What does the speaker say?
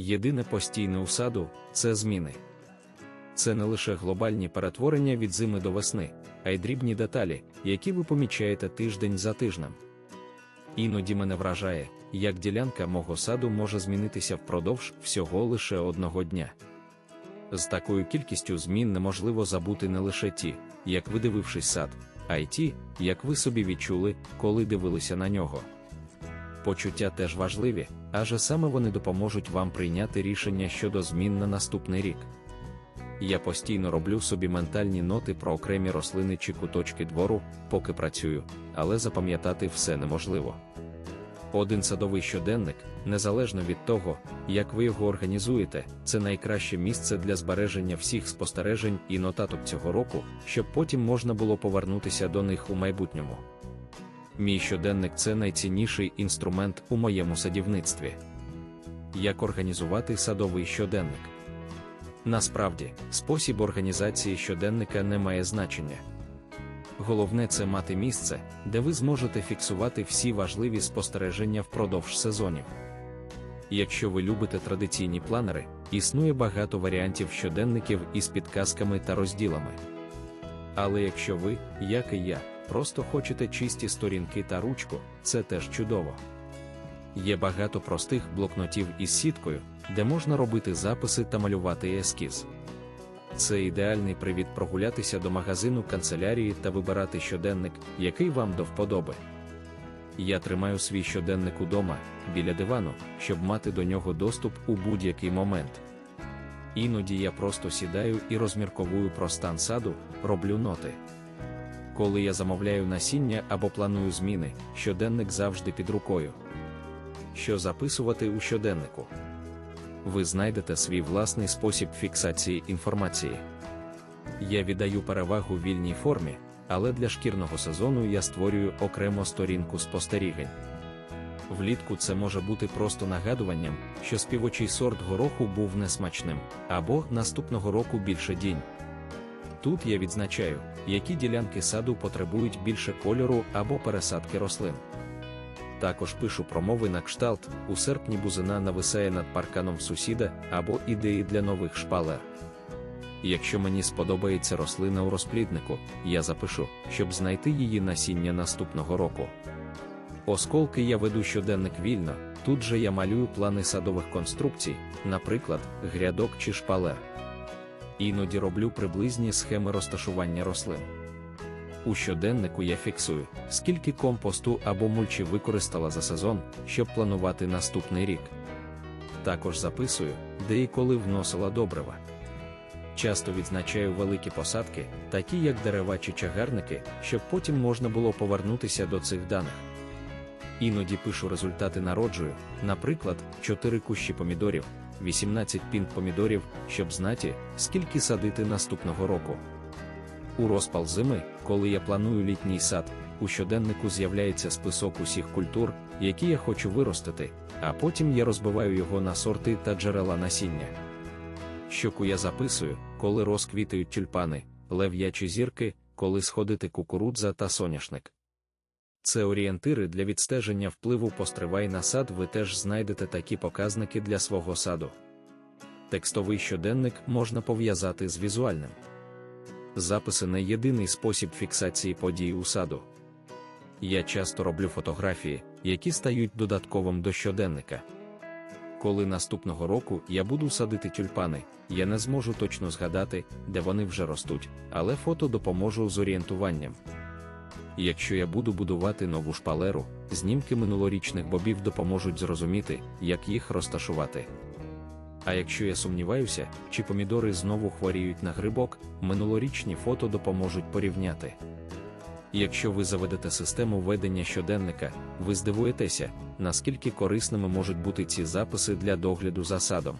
Єдине постійне у саду це зміни. Це не лише глобальні перетворення від зими до весни, а й дрібні деталі, які ви помічаєте тиждень за тижнем. Іноді мене вражає, як ділянка мого саду може змінитися впродовж всього лише одного дня. З такою кількістю змін неможливо забути не лише ті, як ви дивившись сад, а й ті, як ви собі відчули, коли дивилися на нього. Почуття теж важливі, адже саме вони допоможуть вам прийняти рішення щодо змін на наступний рік. Я постійно роблю собі ментальні ноти про окремі рослини чи куточки двору, поки працюю, але запам'ятати все неможливо. Один садовий щоденник, незалежно від того, як ви його організуєте, це найкраще місце для збереження всіх спостережень і нотаток цього року, щоб потім можна було повернутися до них у майбутньому. Мій щоденник це найцінніший інструмент у моєму садівництві. Як організувати садовий щоденник? Насправді, спосіб організації щоденника не має значення. Головне це мати місце, де ви зможете фіксувати всі важливі спостереження впродовж сезонів. Якщо ви любите традиційні планери, існує багато варіантів щоденників із підказками та розділами. Але якщо ви, як і я, просто хочете чисті сторінки та ручку, це теж чудово. Є багато простих блокнотів із сіткою, де можна робити записи та малювати ескіз. Це ідеальний привід прогулятися до магазину канцелярії та вибирати щоденник, який вам до вподоби. Я тримаю свій щоденник удома, біля дивану, щоб мати до нього доступ у будь-який момент. Іноді я просто сідаю і розмірковую про стан саду, роблю ноти. Коли я замовляю насіння або планую зміни, щоденник завжди під рукою. Що записувати у щоденнику? ви знайдете свій власний спосіб фіксації інформації. Я віддаю перевагу вільній формі, але для шкірного сезону я створюю окремо сторінку спостерігань. Влітку це може бути просто нагадуванням, що співочий сорт гороху був несмачним, або наступного року більше дінь. Тут я відзначаю, які ділянки саду потребують більше кольору або пересадки рослин. Також пишу промови на кшталт, у серпні бузина нависає над парканом сусіда або ідеї для нових шпалер. Якщо мені сподобається рослина у розпліднику, я запишу, щоб знайти її насіння наступного року. Осколки я веду щоденник вільно, тут же я малюю плани садових конструкцій, наприклад, грядок чи шпалер. Іноді роблю приблизні схеми розташування рослин. У щоденнику я фіксую, скільки компосту або мульчі використала за сезон, щоб планувати наступний рік. Також записую, де і коли вносила добрива. Часто відзначаю великі посадки, такі як дерева чи чагарники, щоб потім можна було повернутися до цих даних. Іноді пишу результати народжую, наприклад, 4 кущі помідорів, 18 пінт помідорів, щоб знати, скільки садити наступного року. У розпал зими, коли я планую літній сад, у щоденнику з'являється список усіх культур, які я хочу виростити, а потім я розбиваю його на сорти та джерела насіння. Щоку я записую, коли розквітають тюльпани, лев'ячі зірки, коли сходити кукурудза та соняшник. Це орієнтири для відстеження впливу постривай на сад, ви теж знайдете такі показники для свого саду. Текстовий щоденник можна пов'язати з візуальним записи не єдиний спосіб фіксації подій у саду. Я часто роблю фотографії, які стають додатковим до щоденника. Коли наступного року я буду садити тюльпани, я не зможу точно згадати, де вони вже ростуть, але фото допоможу з орієнтуванням. Якщо я буду будувати нову шпалеру, знімки минулорічних бобів допоможуть зрозуміти, як їх розташувати. А якщо я сумніваюся, чи помідори знову хворіють на грибок, минулорічні фото допоможуть порівняти. Якщо ви заведете систему ведення щоденника, ви здивуєтеся, наскільки корисними можуть бути ці записи для догляду за садом.